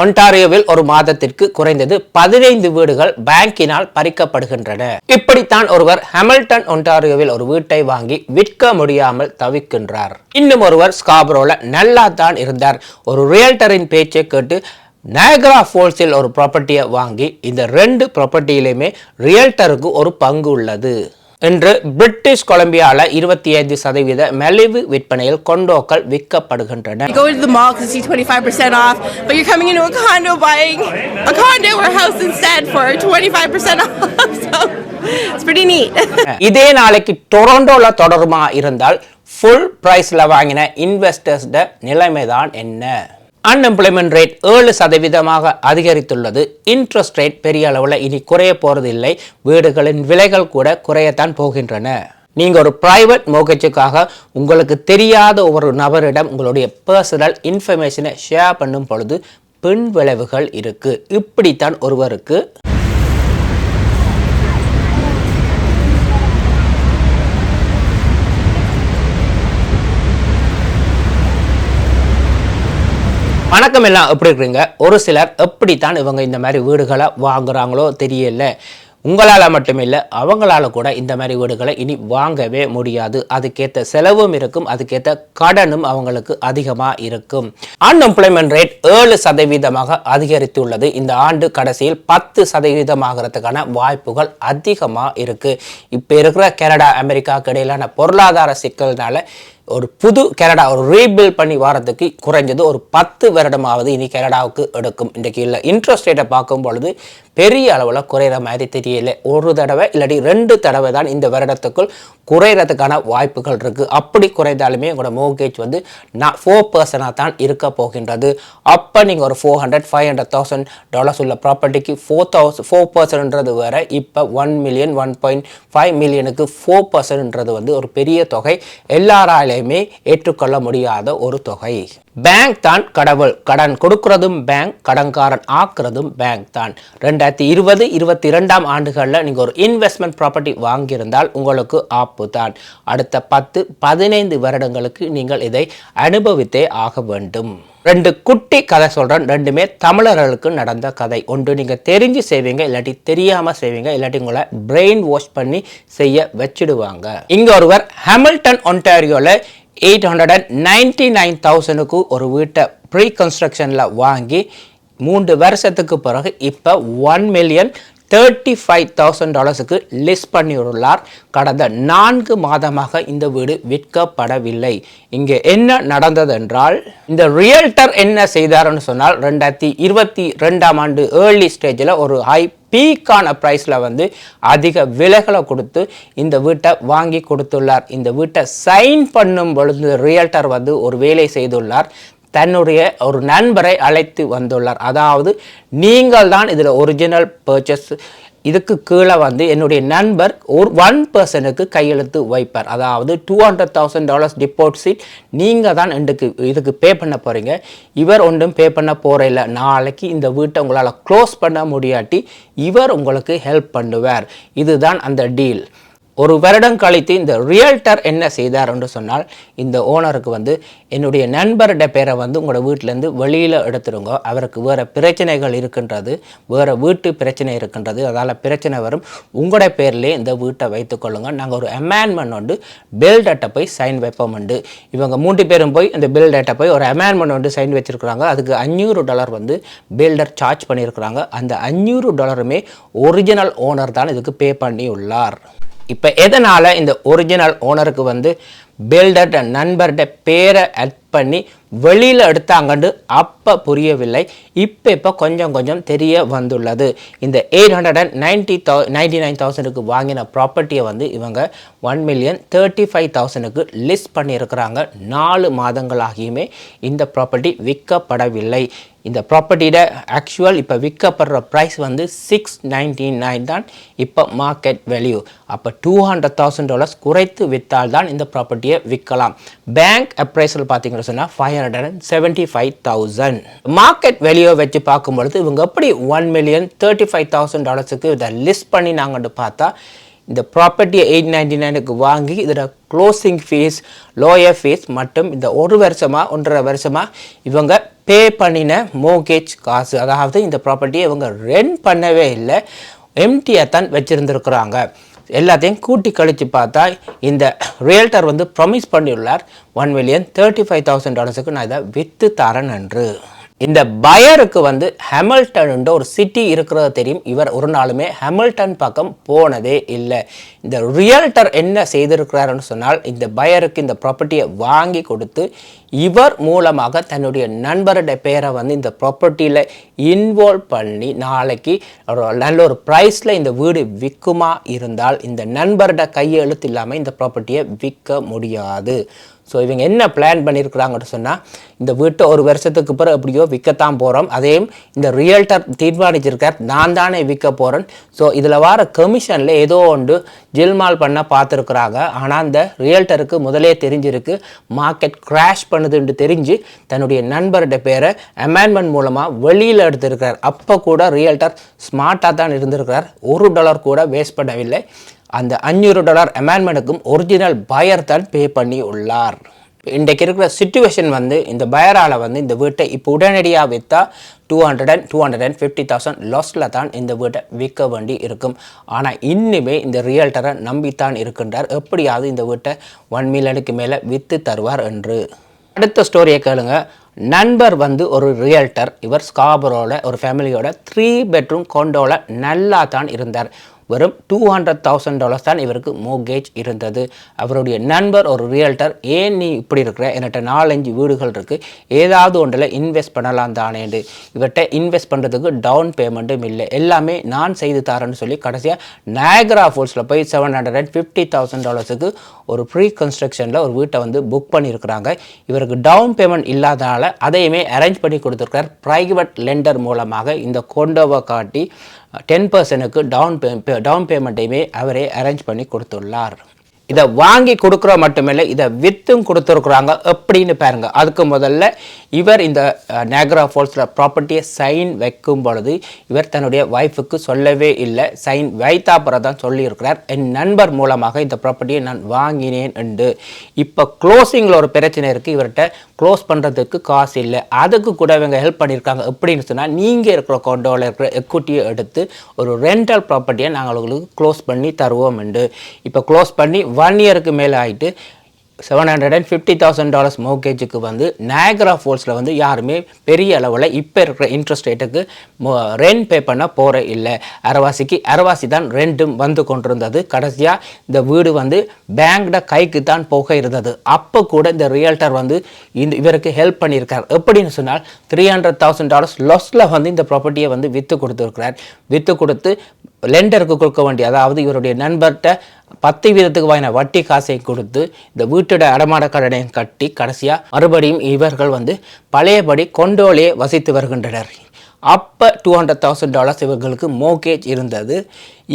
ஒன்டாரியோவில் ஒரு மாதத்திற்கு குறைந்தது பதினைந்து வீடுகள் பேங்கினால் பறிக்கப்படுகின்றன. இப்படித்தான் ஒருவர் ஹாமில்டன் ஒன்டாரியோவில் ஒரு வீட்டை வாங்கி விற்க முடியாமல் தவிக்கின்றார். இன்னும் ஒருவர் ஸ்காபரோல நல்லா தான் இருந்தார். ஒரு ரியல்டரின் பேச்சை கேட்டு நயக்ரா ஃபோல்ஸில் ஒரு ப்ராப்பர்ட்டியை வாங்கி இந்த ரெண்டு ப்ராப்பர்ட்டியிலுமே ரியல்டருக்கு ஒரு பங்கு உள்ளது. இன்று பிரிட்டிஷ் கொலம்பியால இருபத்தி ஐந்து சதவீத மலிவு விற்பனையில் கொண்டோக்கள் விற்கப்படுகின்றன go to the mall because you see 25% off, but you're coming into a condo buying a condo or house instead for 25% off. So it's pretty neat. இதே நாளைக்கு டொரண்டோல தொடருமா இருந்தால் ஃபுல் பிரைஸ்ல வாங்கின இன்வெஸ்டர்ஸ் நிலைமைதான் என்ன அன்எம்ப்ளாய்மெண்ட் ரேட் ஏழு சதவீதமாக அதிகரித்துள்ளது. இன்ட்ரெஸ்ட் ரேட் பெரிய அளவில் இனி குறைய போறதில்லை. வீடுகளின் விலைகள் கூட குறையத்தான் போகின்றன. நீங்கள் ஒரு பிரைவேட் மோகச்சுக்காக உங்களுக்கு தெரியாத ஒரு நபரிடம் உங்களுடைய பர்சனல் இன்ஃபர்மேஷனை ஷேர் பண்ணும் பொழுது பின் விளைவுகள் இருக்கு. இப்படித்தான் ஒருவருக்கு வணக்கம் எல்லாம் எப்படி இருக்கிறீங்க? ஒரு சிலர் எப்படித்தான் இவங்க இந்த மாதிரி வீடுகளை வாங்குறாங்களோ தெரியல. உங்களால் மட்டுமில்லை அவங்களால கூட இந்த மாதிரி வீடுகளை இனி வாங்கவே முடியாது. அதுக்கேற்ற செலவும் இருக்கும் அதுக்கேற்ற கடனும் அவங்களுக்கு அதிகமாக இருக்கும். அன்எம்ப்ளாய்மெண்ட் ரேட் ஏழு சதவீதமாக அதிகரித்துள்ளது. இந்த ஆண்டு கடைசியில் பத்து சதவீதமாகிறதுக்கான வாய்ப்புகள் அதிகமாக இருக்குது இப்போ இருக்கிற கனடா அமெரிக்காவுக்கு இடையிலான பொருளாதார சிக்கல்னால ஒரு புது கனடா ஒரு ரீபில்ட் பண்ணி வாரத்துக்கு குறைஞ்சது ஒரு பத்து வருடமாவது இனி கனடாவுக்கு எடுக்கும். இன்றைக்கு இல்லை இன்ட்ரெஸ்ட் ரேட்டை பார்க்கும் பொழுது பெரிய அளவில் குறையிற மாதிரி தெரியல. ஒரு தடவை இல்லாட்டி ரெண்டு தடவை தான் இந்த வருடத்துக்குள் குறையிறதுக்கான வாய்ப்புகள் இருக்குது அப்படி குறைந்தாலுமே உங்களோட மோகேஜ் வந்து நான் ஃபோர் பர்சனாக தான் இருக்க போகின்றது. அப்போ நீங்கள் ஒரு four hundred five hundred thousand dollars உள்ள ப்ராப்பர்ட்டிக்கு ஃபோர் தௌசண்ட் ஃபோர் பர்சன்ட்ன்றது வேறு இப்போ one million one point five மில்லியனுக்கு ஃபோர் பர்சன்ட்ன்றது வந்து ஒரு பெரிய தொகை. எல்லாராலையுமே ஏற்றுக்கொள்ள முடியாத ஒரு தொகை. பேங்க் தான் கடவுள். கடன் கொடுக்கறதும் பேங்க் கடன்காரன் ஆக்குறதும் பேங்க் தான். ரெண்டாயிரத்தி இருபது இருபத்தி இரண்டாம் ஆண்டுகளில் நீங்கள் ஒரு இன்வெஸ்ட்மெண்ட் ப்ராப்பர்ட்டி வாங்கியிருந்தால் உங்களுக்கு ஆப்பு தான். அடுத்த பத்து பதினைந்து வருடங்களுக்கு நீங்கள் இதை அனுபவித்தே ஆக வேண்டும். ரெண்டு குட்டி கதை சொல்கிறேன் ரெண்டுமே தமிழர்களுக்கு நடந்த கதை. ஒன்று நீங்கள் தெரிஞ்சு செய்வீங்க இல்லாட்டி தெரியாமல் செய்வீங்க இல்லாட்டி உங்களை பிரெயின் வாஷ் பண்ணி செய்ய வச்சிடுவாங்க. இங்கே ஒருவர் Hamilton ஒன்டாரியோவில் eight hundred and ninety nine தௌசண்டுக்கு ஒரு வீட்டை ப்ரீ கன்ஸ்ட்ரக்ஷனில் வாங்கி மூன்று வருஷத்துக்கு பிறகு இப்போ one million thirty five thousand டாலர்ஸுக்கு list பண்ணியுள்ளார். கடந்த நான்கு மாதமாக இந்த வீடு விற்கப்படவில்லை. இங்கே என்ன நடந்தது என்றால் இந்த ரியல்டர் என்ன செய்தார்னு சொன்னால் ரெண்டாயிரத்தி இருபத்தி ரெண்டாம் ஆண்டு ஏர்லி ஸ்டேஜில் ஒரு ஹை பீக்கான ப்ரைஸில் வந்து அதிக விலைகளை கொடுத்து இந்த வீட்டை வாங்கி கொடுத்துள்ளார். இந்த வீட்டை சைன் பண்ணும் பொழுது ரியல்டர் வந்து ஒரு வேலை செய்துள்ளார். தன்னுடைய ஒரு நண்பரை அழைத்து வந்துள்ளார். அதாவது நீங்கள் தான் இதில் ஒரிஜினல் பர்ச்சேஸ் இதுக்கு கீழே வந்து என்னுடைய நண்பர் ஒரு ஒன் பர்சனுக்கு கையெழுத்து வைப்பார். அதாவது two hundred thousand dollars deposit நீங்கள் தான் இன்றைக்கு இதுக்கு பே பண்ண போகிறீங்க இவர் ஒன்றும் பே பண்ண போகிற நாளைக்கு இந்த வீட்டை உங்களால் க்ளோஸ் பண்ண முடியாட்டி இவர் உங்களுக்கு ஹெல்ப் பண்ணுவார். இதுதான் அந்த டீல் ஒரு வருடம் கழித்து இந்த ரியல்டர் என்ன செய்தார் என்று சொன்னால் இந்த ஓனருக்கு வந்து என்னுடைய நண்பருடைய பேரை வந்து உங்களோட வீட்டிலேருந்து வெளியில் எடுத்துருங்க அவருக்கு வேறு பிரச்சனைகள் இருக்கின்றது. வேறு வீட்டு பிரச்சனை இருக்கின்றது. அதால் பிரச்சனை வரும். உங்களோட பேர்லேயே இந்த வீட்டை வைத்துக்கொள்ளுங்க நாங்கள் ஒரு அமேன்மெண்ட் வந்து பில் டேட்டை போய் சைன் வைப்போம் உண்டு. இவங்க மூன்று பேரும் போய் இந்த பில் டேட்டை போய் ஒரு அமேன்மெண்ட் வந்து சைன் வச்சுருக்குறாங்க. அதுக்கு அஞ்சூறு டாலர் வந்து பில்டர் சார்ஜ் பண்ணியிருக்கிறாங்க அந்த அஞ்சூறு டாலருமே ஒரிஜினல் ஓனர் தான் இதுக்கு பே பண்ணி உள்ளார் இப்போ எதனால் இந்த ஒரிஜினல் ஓனருக்கு வந்து பில்டர்ட நண்பர்கிட்ட பேரை அட் பண்ணி வெளியில் எடுத்தாங்கண்டு அப்போ புரியவில்லை. இப்போ இப்போ கொஞ்சம் கொஞ்சம் தெரிய வந்துள்ளது. இந்த eight hundred and ninety thou ninety nine தௌசண்ட்க்கு வாங்கின ப்ராப்பர்ட்டியை வந்து இவங்க ஒன் மில்லியன் தேர்ட்டி ஃபைவ் தௌசண்டுக்கு லிஸ்ட் பண்ணியிருக்கிறாங்க. நாலு மாதங்களாகியுமே இந்த ப்ராப்பர்ட்டி விற்கப்படவில்லை. இந்த ப்ராப்பர்ட்டியோட ஆக்சுவல் இப்போ விற்கப்படுற ப்ரைஸ் வந்து சிக்ஸ் நைன்டி நைன் தான் இப்போ மார்க்கெட் வேல்யூ அப்போ டூ ஹண்ட்ரட் தௌசண்ட் டாலர்ஸ் குறைத்து விற்றால் தான் இந்த ப்ராப்பர்ட்டியை விற்கலாம். பேங்க் அப்ரைசல் பார்த்தீங்கன்னு சொன்னால் five hundred and seventy five thousand market வேல்யூவை வச்சு பார்க்கும்பொழுது இவங்க எப்படி one million thirty five thousand டாலர்ஸுக்கு இதை லிஸ்ட் பண்ணினாங்கன்னு பார்த்தா இந்த ப்ராப்பர்ட்டியை எயிட் நைன்டி நைனுக்கு வாங்கி இதில் க்ளோசிங் ஃபீஸ் லோயர் ஃபீஸ் மற்றும் இந்த ஒரு வருஷமாக ஒன்றரை வருஷமாக இவங்க பே பண்ணின மோகேஜ் காசு. அதாவது இந்த ப்ராப்பர்ட்டியை இவங்க ரென்ட் பண்ணவே இல்லை. எம்டியாக தான் வச்சுருந்துருக்குறாங்க. எல்லாத்தையும் கூட்டி கழித்து பார்த்தா இந்த ரியல்டர் வந்து promise பண்ணியுள்ளார் one million thirty five thousand டாலர்ஸுக்கு நான் இதை விற்று தரேன் என்று இந்த பயருக்கு வந்து ஹெமில்டன் ஒரு சிட்டி இருக்கிறது தெரியும். இவர் ஒரு நாளுமே ஹெமில்டன் பக்கம் போனதே இல்லை. இந்த ரியல்டர் என்ன செய்திருக்கிறாருன்னு சொன்னால் இந்த பயருக்கு இந்த ப்ராப்பர்ட்டியை வாங்கி கொடுத்து இவர் மூலமாக தன்னுடைய நண்பருடைய பேரை வந்து இந்த ப்ராப்பர்ட்டியில் இன்வால்வ் பண்ணி நாளைக்கு ஒரு நல்ல ஒரு ப்ரைஸில் இந்த வீடு விற்குமா இருந்தால் இந்த நண்பருடைய கையெழுத்து இல்லாமல் இந்த ப்ராப்பர்ட்டியை விற்க முடியாது. ஸோ இவங்க என்ன பிளான் பண்ணியிருக்கிறாங்கன்னு சொன்னால் இந்த வீட்டை ஒரு வருஷத்துக்கு பிறகு எப்படியோ விற்கத்தான் போகிறோம் அதையும் இந்த ரியல்டர் தீர்மானிச்சிருக்கார். நான் தானே விற்க போகிறேன் ஸோ இதில் வர கமிஷனில் ஏதோ ஒன்று ஜில்மால் பண்ண பார்த்துருக்குறாங்க. ஆனால் அந்த ரியல்டருக்கு முதலே தெரிஞ்சிருக்கு. மார்க்கெட் கிராஷ் பண்ணுதுன்னு தெரிஞ்சு தன்னுடைய நண்பருடைய பேரை அமெண்ட்மெண்ட் மூலமாக வெளியில் எடுத்திருக்கிறார். அப்போ கூட ரியல்டர் ஸ்மார்ட்டாக தான் இருந்திருக்கிறார். ஒரு டாலர் கூட வேஸ்ட் பண்ணவில்லை. அந்த அஞ்சூறு டாலர் அமெண்ட்மெண்ட்டுக்கும் ஒரிஜினல் பயர் தான் பே பண்ணி உள்ளார் இன்றைக்கு இருக்கிற சுச்சுவேஷன் வந்து இந்த பயரால் வந்து இந்த வீட்டை இப்போ உடனடியாக விற்றா two hundred and two hundred and fifty thousand லாஸில் தான் இந்த வீட்டை விற்க வேண்டி இருக்கும். ஆனால் இன்னுமே இந்த ரியல்டரை நம்பித்தான் இருக்கின்றார். எப்படியாவது இந்த வீட்டை ஒன் மில்லியனுக்கு மேலே விற்று தருவார் என்று. அடுத்த ஸ்டோரியை கேளுங்க. நண்பர் வந்து ஒரு ரியல்டர் இவர் ஸ்காபரோட ஒரு ஃபேமிலியோட த்ரீ பெட்ரூம் கொண்டோவில் நல்லா தான் இருந்தார். வெறும் டூ ஹண்ட்ரட் தௌசண்ட் டாலர்ஸ் தான் இவருக்கு மோகேஜ் இருந்தது. அவருடைய நண்பர் ஒரு ரியல்டர் ஏன் நீ இப்படி இருக்கிற? என்கிட்ட நாலஞ்சு வீடுகள் இருக்குது ஏதாவது ஒன்றில் இன்வெஸ்ட் பண்ணலாம் தானேண்டு. இவர்கிட்ட இன்வெஸ்ட் பண்ணுறதுக்கு டவுன் பேமெண்ட்டும் இல்லை. எல்லாமே நான் செய்து தரேன்னு சொல்லி கடைசியாக நயக்ரா ஃபோல்ஸில் போய் seven hundred and fifty thousand டாலர்ஸுக்கு ஒரு ப்ரீ கன்ஸ்ட்ரக்ஷனில் ஒரு வீட்டை வந்து புக் பண்ணியிருக்கிறாங்க. இவருக்கு டவுன் பேமெண்ட் இல்லாதனால அதையுமே அரேஞ்ச் பண்ணி கொடுத்துருக்கார் ப்ரைவேட் லெண்டர் மூலமாக இந்த கொண்டோவை காட்டி டென் பர்சனுக்கு டவுன் பே டவுன் பேமெண்ட்டையுமே அவரே அரேஞ்ச் பண்ணி கொடுத்துள்ளார். இதை வாங்கி கொடுக்குற மட்டுமில்லை இதை விற்றும் கொடுத்துருக்குறாங்க. எப்படின்னு பாருங்க. அதுக்கு முதல்ல இவர் இந்த நேக்ரா ஃபால்ஸில் ப்ராப்பர்ட்டியை சைன் வைக்கும் பொழுது இவர் தன்னுடைய ஒய்ஃபுக்கு சொல்லவே இல்லை. சைன் வைத்தா பிறகு தான் சொல்லியிருக்கிறார். என் நண்பர் மூலமாக இந்த ப்ராப்பர்ட்டியை நான் வாங்கினேன் என்று. இப்போ க்ளோசிங்கில் ஒரு பிரச்சனை இருக்குது இவர்கிட்ட க்ளோஸ் பண்ணுறதுக்கு காசு இல்லை. அதுக்கு கூட இவங்க ஹெல்ப் பண்ணியிருக்காங்க எப்படின்னு சொன்னால் நீங்கள் இருக்கிற கொண்டோவில் இருக்கிற எக்விட்டியை எடுத்து ஒரு ரெண்டல் ப்ராப்பர்ட்டியை நாங்கள் உங்களுக்கு க்ளோஸ் பண்ணி தருவோம் உண்டு. இப்போ க்ளோஸ் பண்ணி ஒன் இயருக்கு மேலே ஆகிட்டு seven hundred and fifty thousand dollars மோகேஜுக்கு வந்து நேக்ரா ஃபோல்ஸில் வந்து யாருமே பெரிய அளவில் இப்போ இருக்கிற இன்ட்ரெஸ்ட் ரேட்டுக்கு ரெண்ட் பே பண்ண போகிற இல்லை. அரவாசிக்கு அரவாசி தான் ரெண்டும் வந்து கொண்டிருந்தது. கடைசியாக இந்த வீடு வந்து பேங்க்ட கைக்கு தான் போக இருந்தது. அப்போ கூட இந்த ரியல்டர் வந்து இந்த இவருக்கு ஹெல்ப் பண்ணியிருக்கார். எப்படின்னு சொன்னால் த்ரீ ஹண்ட்ரட் தௌசண்ட் டாலர்ஸ் லாஸில் வந்து இந்த ப்ராப்பர்ட்டியை வந்து விற்று கொடுத்துருக்கிறார். விற்று கொடுத்து லெண்டருக்கு கொடுக்க வேண்டிய அதாவது இவருடைய நண்பர்கிட்ட பத்து வீதத்துக்கு வாங்கின வட்டி காசை கொடுத்து இந்த வீட்டோட அடமான கடனையும் கட்டி கடைசியாக மறுபடியும் இவர்கள் வந்து பழையபடி கொண்டோலே வசித்து வருகின்றனர். அப்போ டூ ஹண்ட்ரட் தௌசண்ட் டாலர்ஸ் இவர்களுக்கு மோகேஜ் இருந்தது.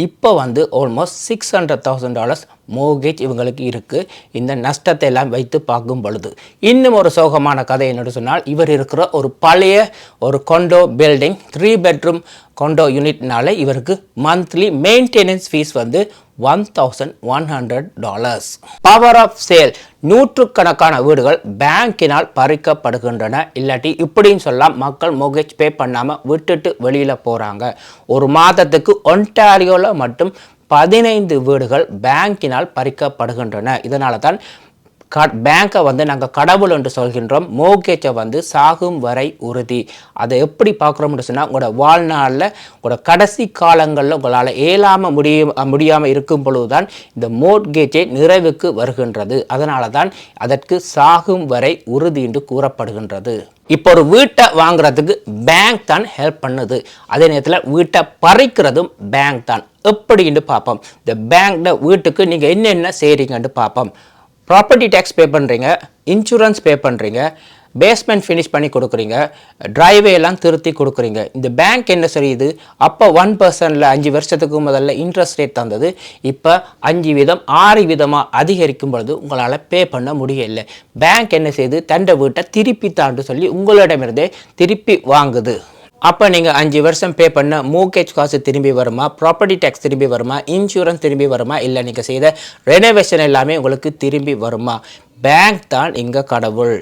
இப்போ வந்து almost six hundred thousand dollars mortgage இவங்களுக்கு இருக்குது இந்த நஷ்டத்தை எல்லாம் வைத்து பார்க்கும் பொழுது இன்னும் ஒரு சோகமான கதை என்னென்னு சொன்னால் இவர் இருக்கிற ஒரு பழைய ஒரு கொண்டோ பில்டிங் த்ரீ பெட்ரூம் கொண்டோ யூனிட்னால இவருக்கு மந்த்லி மெயின்டெனன்ஸ் ஃபீஸ் வந்து one thousand one hundred dollars power of sale நூற்றுக்கணக்கான வீடுகள் பேங்கினால் பறிக்கப்படுகின்றன. இல்லாட்டி இப்படின்னு சொல்லலாம் மக்கள் மொகேஜ் பே பண்ணாமல் விட்டுட்டு வெளியில் போகிறாங்க ஒரு மாதத்துக்கு ஒன்டாரியோவில் மட்டும் பதினைந்து வீடுகள் பேங்கினால் பறிக்கப்படுகின்றன. இதனால தான் க பேங்க்கை வந்து நாங்கள் கடவுள் என்று சொல்கின்றோம். மோகேஜை வந்து சாகும் வரை உறுதி. அதை எப்படி பார்க்குறோம்னு சொன்னால் உங்களோட வாழ்நாளில் உங்களோட கடைசி காலங்களில் உங்களால் இயலாமல் முடிய முடியாமல் இருக்கும் பொழுது தான் இந்த மோட்கேஜை நிறைவுக்கு வருகின்றது. அதனால தான் அதற்கு சாகும் வரை உறுதி என்று கூறப்படுகின்றது. இப்போ ஒரு வீட்டை வாங்குறதுக்கு பேங்க் தான் ஹெல்ப் பண்ணுது. அதே நேரத்தில் வீட்டை பறிக்கிறதும் பேங்க் தான். எப்படின்னு பார்ப்போம். இந்த பேங்க்ல வீட்டுக்கு நீங்கள் என்னென்ன செய்கிறீங்கன்னு பார்ப்போம். ப்ராப்பர்ட்டி டேக்ஸ் பே பண்ணுறீங்க இன்சூரன்ஸ் பே பண்ணுறீங்க பேஸ்மெண்ட் ஃபினிஷ் பண்ணி கொடுக்குறீங்க டிரைவே எல்லாம் திருத்தி கொடுக்குறீங்க. இந்த பேங்க் என்ன செய்யுது? அப்போ ஒன் பர்சன்டில் அஞ்சு வருஷத்துக்கு முதல்ல இன்ட்ரெஸ்ட் ரேட் தந்தது. இப்போ அஞ்சு வீதம் ஆறு வீதமாக அதிகரிக்கும் பொழுது உங்களால் பே பண்ண முடியல. பேங்க் என்ன செய்யுது? தண்டை வீட்டை திருப்பி தாண்டு சொல்லி உங்களிடமிருந்தே திருப்பி வாங்குது. அப்போ நீங்கள் அஞ்சு வருஷம் பே பண்ண மூக்கேஜ் காசு திரும்பி வருமா? ப்ராப்பர்ட்டி டேக்ஸ் திரும்பி வருமா? இன்சூரன்ஸ் திரும்பி வருமா? இல்லை நீங்கள் செய்த ரெனோவேஷன் எல்லாமே உங்களுக்கு திரும்பி வருமா? பேங்க் தான் இங்கே கடவுள்.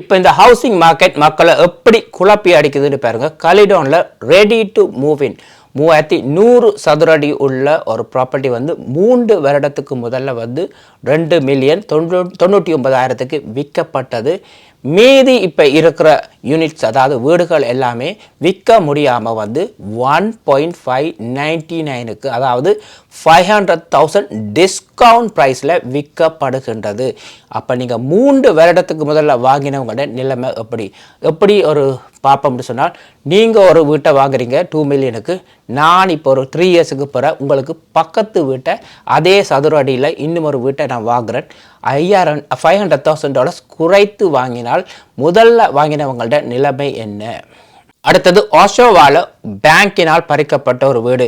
இப்போ இந்த ஹவுசிங் மார்க்கெட் மக்களை எப்படி குழப்பி அடிக்குதுன்னு பாருங்கள் கலிடோனில் ரெடி டு மூவ் இன் மூவாயிரத்தி நூறு சதுர அடி உள்ள ஒரு ப்ராப்பர்ட்டி வந்து மூன்று வருடத்துக்கு முதல்ல வந்து ரெண்டு மில்லியன் தொண்ணூ தொண்ணூற்றி ஒன்பதாயிரத்துக்கு விற்கப்பட்டது. மீதி இப்போ இருக்கிற யூனிட்ஸ் அதாவது வீடுகள் எல்லாமே விற்க முடியாமல் வந்து ஒன் பாயிண்ட் ஃபைவ் நைன்டி நைனுக்கு அதாவது ஃபைவ் ஹண்ட்ரட் தௌசண்ட் டிஸ்கவுண்ட் ப்ரைஸில் விற்கப்படுகின்றது. அப்போ நீங்கள் மூன்று வருடத்துக்கு முதல்ல வாங்கினவங்களோட நிலைமை எப்படி? எப்படி ஒரு பார்ப்போம்னு சொன்னால் நீங்கள் ஒரு வீட்டை வாங்குறீங்க டூ மில்லியனுக்கு நான் இப்போ ஒரு த்ரீ இயர்ஸுக்கு பிற உங்களுக்கு பக்கத்து வீட்டை அதே சதுர அடியில் இன்னும் ஒரு வீட்டை நான் வாங்குகிறேன் ஐயாயிரம் ஃபைவ் ஹண்ட்ரட் தௌசண்ட் டாலர்ஸ் குறைத்து வாங்கினால் முதல்ல வாங்கினவங்களோட நிலைமை என்ன? அடுத்தது ஆஷோவால பேங்கினால் பறிக்கப்பட்ட ஒரு வீடு.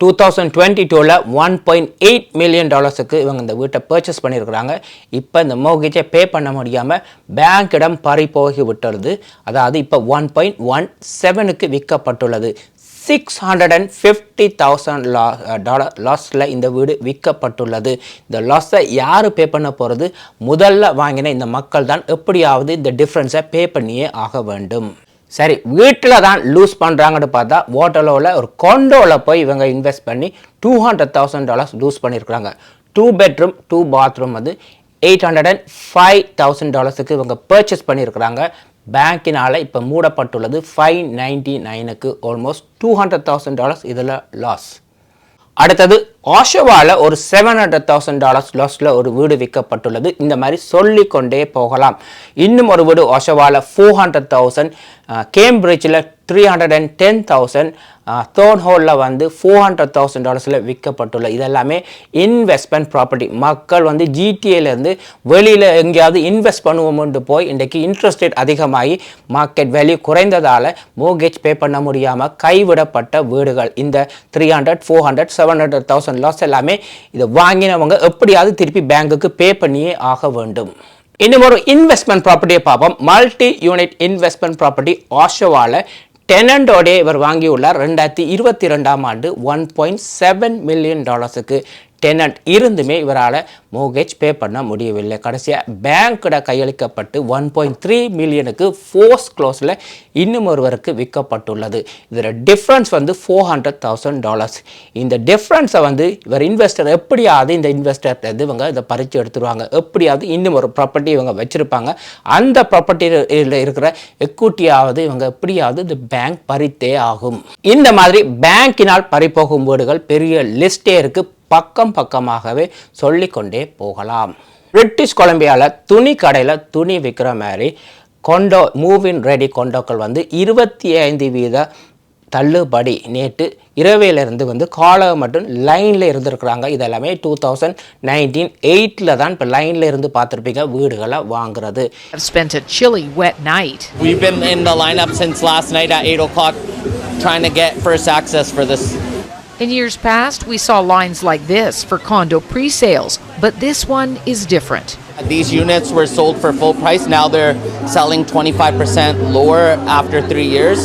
டூ தௌசண்ட் டுவெண்ட்டி டூவில் ஒன் பாயிண்ட் எயிட் மில்லியன் டாலர்ஸுக்கு இவங்க இந்த வீட்டை பர்ச்சேஸ் பண்ணியிருக்கிறாங்க. இப்போ இந்த மோகேஜை பே பண்ண முடியாமல் பேங்க்கிடம் பறி போகி விட்டுறது அதாவது இப்போ ஒன் பாயிண்ட் ஒன் செவனுக்கு விற்கப்பட்டுள்ளது. Six hundred and fifty thousand law dollar லாஸில் இந்த வீடு விற்கப்பட்டுள்ளது. இந்த லாஸை யார் பே பண்ண போகிறது முதல்ல வாங்கின இந்த மக்கள் தான் எப்படியாவது இந்த டிஃப்ரென்ஸை பே பண்ணியே ஆக வேண்டும். சரி வீட்டில் தான் லூஸ் பண்ணுறாங்கன்னு பார்த்தா ஓட்டலோவில் ஒரு கொண்டோவில் போய் இவங்க இன்வெஸ்ட் பண்ணி two hundred thousand dollars lose பண்ணியிருக்கிறாங்க டூ பெட்ரூம் டூ பாத்ரூம் வந்து eight hundred and five thousand டாலர்ஸுக்கு இவங்க பர்ச்சேஸ் பண்ணியிருக்கிறாங்க பேங்க்கினால் இப்போ மூடப்பட்டுள்ளது ஃபைவ் நைன்டி நைனுக்கு almost two hundred thousand dollars இதில் லாஸ் அடுத்தது ஆஷோவாவில் ஒரு செவன் ஹண்ட்ரட் தௌசண்ட் டாலர்ஸ் லாஸில் ஒரு வீடு விற்கப்பட்டுள்ளது. இந்த மாதிரி சொல்லிக்கொண்டே போகலாம். இன்னும் ஒரு வீடு ஓஷோவாவில் four hundred thousand கேம்பிரிட்ஜில் three hundred and ten thousand third ஹோலில் வந்து ஃபோர் ஹண்ட்ரட் தௌசண்ட் டாலர்ஸில் விற்கப்பட்டுள்ள இதெல்லாமே இன்வெஸ்ட்மெண்ட் ப்ராப்பர்ட்டி மக்கள் வந்து ஜிடிஏலேருந்து வெளியில் எங்கேயாவது இன்வெஸ்ட் பண்ணுவோம்னு போய் இன்றைக்கு இன்ட்ரெஸ்ட் ரேட் அதிகமாகி மார்க்கெட் வேல்யூ குறைந்ததால் மோகேஜ் பே பண்ண முடியாமல் கைவிடப்பட்ட வீடுகள். இந்த three hundred four hundred seven hundred thousand loss எல்லாமே இதை வாங்கினவங்க எப்படியாவது திருப்பி பேங்குக்கு பே பண்ணியே ஆக வேண்டும். இன்னும் ஒரு இன்வெஸ்ட்மெண்ட் ப்ராப்பர்ட்டியை பார்ப்போம். மல்டி யூனிட் இன்வெஸ்ட்மெண்ட் ப்ராப்பர்ட்டி ஆஷோவால டெனண்டோடே இவர் வாங்கியுள்ளார். ரெண்டாயிரத்தி இருபத்தி ரெண்டாம் ஆண்டு ஒன் பாயிண்ட் செவன் மில்லியன் டாலர்ஸுக்கு டெனண்ட் இருந்துமே இவரால் மோகேஜ் பே பண்ண முடியவில்லை. கடைசியாக பேங்க்கிட கையளிக்கப்பட்டு ஒன் பாயிண்ட் த்ரீ மில்லியனுக்கு ஃபோர்ஸ் க்ளோஸில் இன்னும் ஒருவருக்கு விற்கப்பட்டுள்ளது. இதில் டிஃப்ரென்ஸ் வந்து ஃபோர் ஹண்ட்ரட் தௌசண்ட் டாலர்ஸ் இந்த டிஃப்ரென்ஸை வந்து இவர் இன்வெஸ்டர் எப்படியாவது இந்த இன்வெஸ்டர் இவங்க இதை பறித்து எடுத்துருவாங்க. எப்படியாவது இன்னும் ஒரு ப்ராப்பர்ட்டி இவங்க வச்சுருப்பாங்க. அந்த ப்ராப்பர்ட்டியில் இருக்கிற எக்குட்டியாவது இவங்க எப்படியாவது இந்த பேங்க் பறித்தே ஆகும். இந்த மாதிரி பேங்கினால் பறிப்போகும் வீடுகள் பெரிய லிஸ்டே இருக்குது பக்கம் பக்கமாகவே சொல்லிக்கொண்டே போகலாம் பிரிட்டிஷ் கொலம்பியாவில் துணி கடையில் துணி விற்கிற மாதிரி கொண்டோ மூவின் ரெடி கொண்டோக்கள் வந்து இருபத்தி ஐந்து வீத தள்ளுபடி நேற்று இரவையிலிருந்து வந்து காலை மட்டும் லைனில் இருந்திருக்கிறாங்க இதெல்லாமே டூ தௌசண்ட் நைன்டீன் எயிட்டில் தான் இப்போ லைனில் இருந்து பார்த்துருப்பீங்க வீடுகளை வாங்குறது spent a chilly, wet night. We've been in the lineup since last night at 8 o'clock trying to get first access for this. In years past, we saw lines like this for condo pre sales, but this one is different. These units were sold for full price. Now they're selling 25% lower after three years.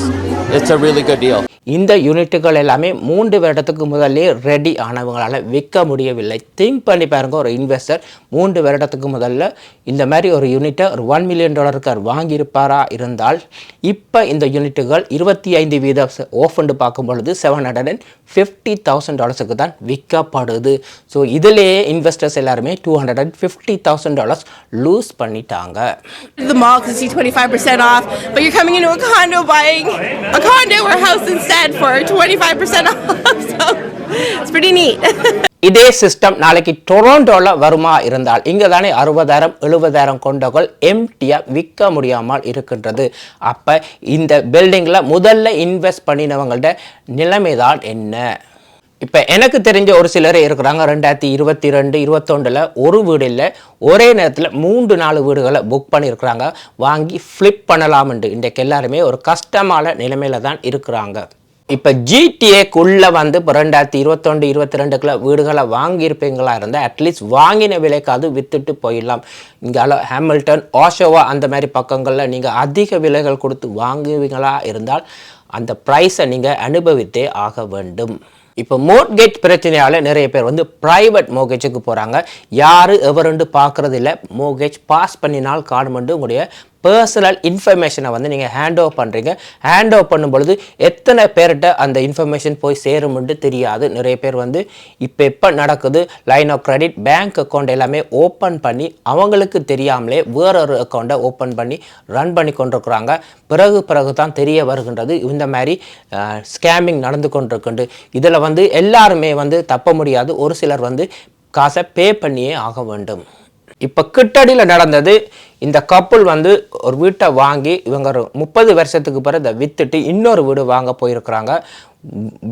It's a really good deal. இந்த யூனிட்டுகள் எல்லாமே மூன்று வருடத்துக்கு முதல்லே ready ஆனவங்களால் விற்க முடியவில்லை. Think பண்ணி பாருங்க ஒரு இன்வெஸ்டர் மூன்று வருடத்துக்கு முதல்ல இந்த மாதிரி ஒரு யூனிட்டை ஒரு ஒன் மில்லியன் டாலருக்கு அவர் வாங்கியிருப்பாரா இருந்தால் இப்போ இந்த யூனிட்டுகள் இருபத்தி ஐந்து வீத ஓஃபண்டு பார்க்கும் பொழுது seven hundred and fifty thousand டாலர்ஸுக்கு தான் விற்கப்படுது. ஸோ இதிலேயே இன்வெஸ்டர்ஸ் எல்லாருமே two hundred and fifty thousand dollars lose பண்ணிட்டாங்க. The mall to see 25% off, but you're coming into a condo buying a condo or house instead for 25% off. So it's pretty neat. இதே system நாளைக்கு டொரோண்டோவில் வருமா இருந்தால் இங்கே தானே அறுபதாயிரம் எழுபதாயிரம் கொண்டகள் எம்டியாக விற்க முடியாமல் இருக்கின்றது. அப்போ இந்த பில்டிங்கில் முதல்ல இன்வெஸ்ட் பண்ணினவங்கள்ட நிலைமை தான் என்ன? இப்போ எனக்கு தெரிஞ்ச ஒரு சிலர் இருக்கிறாங்க. ரெண்டாயிரத்தி இருபத்தி ரெண்டு இருபத்தொண்டில் ஒரு வீடு இல்லை ஒரே நேரத்தில் மூன்று நாலு வீடுகளை புக் பண்ணியிருக்கிறாங்க. வாங்கி ஃப்ளிப் பண்ணலாம்ண்டு இன்றைக்கு எல்லாருமே ஒரு கஷ்டமான நிலைமையில் தான் இருக்கிறாங்க. இப்போ ஜிடிஏக்குள்ளே வந்து இப்போ ரெண்டாயிரத்தி இருபத்தொண்டு இருபத்தி ரெண்டுக்குள்ள வீடுகளை வாங்கியிருப்பீங்களா இருந்தால் அட்லீஸ்ட் வாங்கின விலைக்காவது விற்றுட்டு போயிடலாம். இங்கால ஹேமில்டன் ஓஷோவா அந்த மாதிரி பக்கங்களில் நீங்கள் அதிக விலைகள் கொடுத்து வாங்குவீங்களா இருந்தால் அந்த ப்ரைஸை நீங்கள் அனுபவித்தே ஆக வேண்டும். இப்போ மோட்கேஜ் பிரச்சனையால் நிறைய பேர் வந்து ப்ரைவேட் மோகேஜுக்கு போகிறாங்க யார் எவருண்டு பார்க்குறது இல்லை மோகேஜ் பாஸ் பண்ணினால் காணுமெண்டு உங்களுடைய பர்சனல் இன்ஃபர்மேஷனை வந்து நீங்கள் ஹேண்ட் ஓவர் பண்ணுறீங்க ஹேண்ட் ஓவர் பண்ணும் பொழுது எத்தனை பேர்கிட்ட அந்த இன்ஃபர்மேஷன் போய் சேரும்னு தெரியாது. நிறைய பேர் வந்து இப்போ எப்போ நடக்குது? Line of credit bank account எல்லாமே ஓப்பன் பண்ணி அவங்களுக்கு தெரியாமலே வேறொரு அக்கௌண்ட்டை ஓப்பன் பண்ணி ரன் பண்ணி கொண்டிருக்கிறாங்க. பிறகு பிறகு தான் தெரிய வருகின்றது. இந்த மாதிரி ஸ்கேமிங் நடந்து கொண்டிருக்குண்டு இதில் வந்து எல்லாருமே வந்து தப்ப முடியாது. ஒரு சிலர் வந்து காசை பே பண்ணியே ஆக வேண்டும். இப்போ கிட்டடியில் நடந்தது இந்த கப்புள் வந்து ஒரு வீட்டை வாங்கி இவங்க ஒரு முப்பது வருஷத்துக்கு பிறகு இதை விற்றுட்டு இன்னொரு வீடு வாங்க போயிருக்கிறாங்க.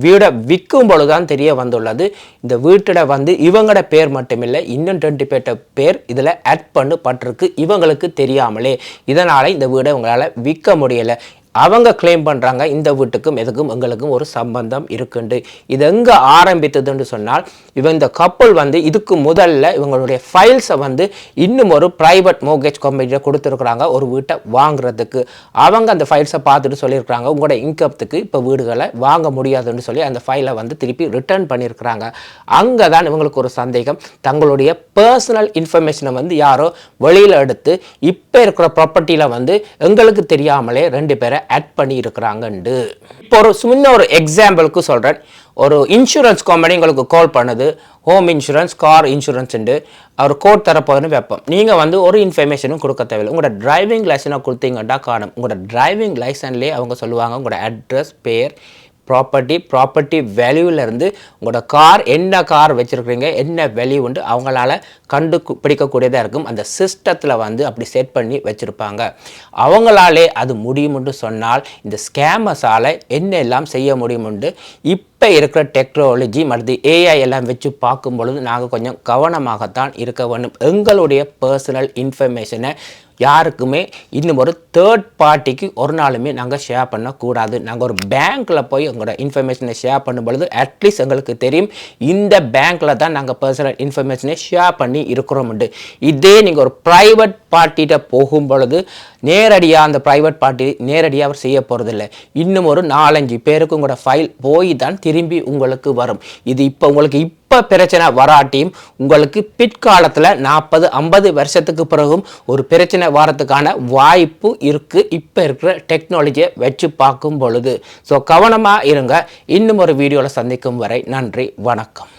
வீடை விற்கும் பொழுது தான் தெரிய வந்துள்ளது. இந்த வீட்டோட வந்து இவங்களோட பேர் மட்டுமில்லை இன்னும் ரெண்டு பேர்ட்ட பேர் இதில் ஆட் பண்ணப்பட்டிருக்கு. இவங்களுக்கு தெரியாமலே. இதனால் இந்த வீடை உங்களால் விற்க முடியலை. அவங்க கிளைம் பண்ணுறாங்க இந்த வீட்டுக்கும் எதுக்கும் எங்களுக்கும் ஒரு சம்பந்தம் இருக்குண்டு. இது எங்கே ஆரம்பித்ததுன்னு சொன்னால் இவன் இந்த கப்பல் வந்து இதுக்கு முதல்ல இவங்களுடைய ஃபைல்ஸை வந்து இன்னும் ஒரு ப்ரைவேட் மோகேஜ் கம்பெனியில் கொடுத்துருக்குறாங்க ஒரு வீட்டை வாங்குறதுக்கு. அவங்க அந்த ஃபைல்ஸை பார்த்துட்டு சொல்லியிருக்கிறாங்க உங்களோட இன்கத்துக்கு இப்போ வீடுகளை வாங்க முடியாதுன்னு சொல்லி அந்த ஃபைலை வந்து திருப்பி ரிட்டர்ன் பண்ணியிருக்கிறாங்க. அங்கே தான் இவங்களுக்கு ஒரு சந்தேகம். தங்களுடைய பர்சனல் இன்ஃபர்மேஷனை வந்து யாரோ வெளியில் எடுத்து இப்போ இருக்கிற ப்ராப்பர்ட்டியில் வந்து எங்களுக்கு தெரியாமலே ரெண்டு பேரை ஆட் பண்ணி இருக்கிறாங்கண்டு இப்போ ஒரு சின்ன ஒரு எக்ஸாம்பிளுக்கு சொல்கிறேன் ஒரு இன்சூரன்ஸ் கம்பெனி உங்களுக்கு கால் பண்ணுது. ஹோம் இன்சூரன்ஸ் கார் இன்சூரன்ஸ்ண்டு அவர் கோட் தரப்போகுதுன்னு வைப்போம். நீங்கள் வந்து ஒரு இன்ஃபர்மேஷனும் கொடுக்க தேவையில்லை. உங்களோட டிரைவிங் லைசனை கொடுத்தீங்கன்னா காணும். உங்களோட டிரைவிங் லைசன்லேயே அவங்க சொல்லுவாங்க. உங்களோட அட்ரஸ் பேர் ப்ராப்பர்ட்டி ப்ராப்பர்ட்டி வேல்யூவிலேருந்து உங்களோட கார் என்ன கார் வச்சுருக்கிறீங்க என்ன வேல்யூ உண்டு அவங்களால கண்டு பிடிக்கக்கூடியதாக இருக்கும். அந்த சிஸ்டத்தில் வந்து அப்படி செட் பண்ணி வச்சுருப்பாங்க. அவங்களாலே அது முடியும்னு சொன்னால் இந்த ஸ்கேமஸால் என்ன எல்லாம் செய்ய முடியும்னு இப்போ இருக்கிற டெக்னாலஜி மற்றது ஏஐ எல்லாம் வச்சு பார்க்கும் பொழுது நாங்கள் கொஞ்சம் கவனமாகத்தான் இருக்க வேண்டும். எங்களுடைய பர்சனல் இன்ஃபர்மேஷனை யாருக்குமே இன்னும் ஒரு தேர்ட் பார்ட்டிக்கு ஒரு நாளுமே நாங்கள் ஷேர் பண்ணக்கூடாது. நாங்கள் ஒரு பேங்க்கில் போய் உங்களோட இன்ஃபர்மேஷனை ஷேர் பண்ணும் பொழுது அட்லீஸ்ட் எங்களுக்கு தெரியும் இந்த பேங்க்கில் தான் நாங்கள் பர்சனல் இன்ஃபர்மேஷனை ஷேர் பண்ணி இருக்கிறோம்ண்டு. இதே நீங்கள் ஒரு ப்ரைவேட் பார்ட்டிகிட்ட போகும் பொழுது நேரடியாக அந்த ப்ரைவேட் பார்ட்டி நேரடியாக அவர் செய்ய போகிறதில்ல இன்னும் ஒரு நாலஞ்சு பேருக்கு உங்களோட ஃபைல் போய் தான் திரும்பி உங்களுக்கு வரும். இது இப்போ உங்களுக்கு இப்போ பிரச்சனை வராட்டியும் உங்களுக்கு பிற்காலத்தில் நாற்பது ஐம்பது வருஷத்துக்கு பிறகும் ஒரு பிரச்சனை பிரச்சனை வரத்துக்கான வாய்ப்பு இருக்குது இப்போ இருக்கிற டெக்னாலஜியை வச்சு பார்க்கும் பொழுது. ஸோ கவனமாக இருங்க. இன்னும் ஒரு வீடியோவில் சந்திக்கும் வரை நன்றி வணக்கம்.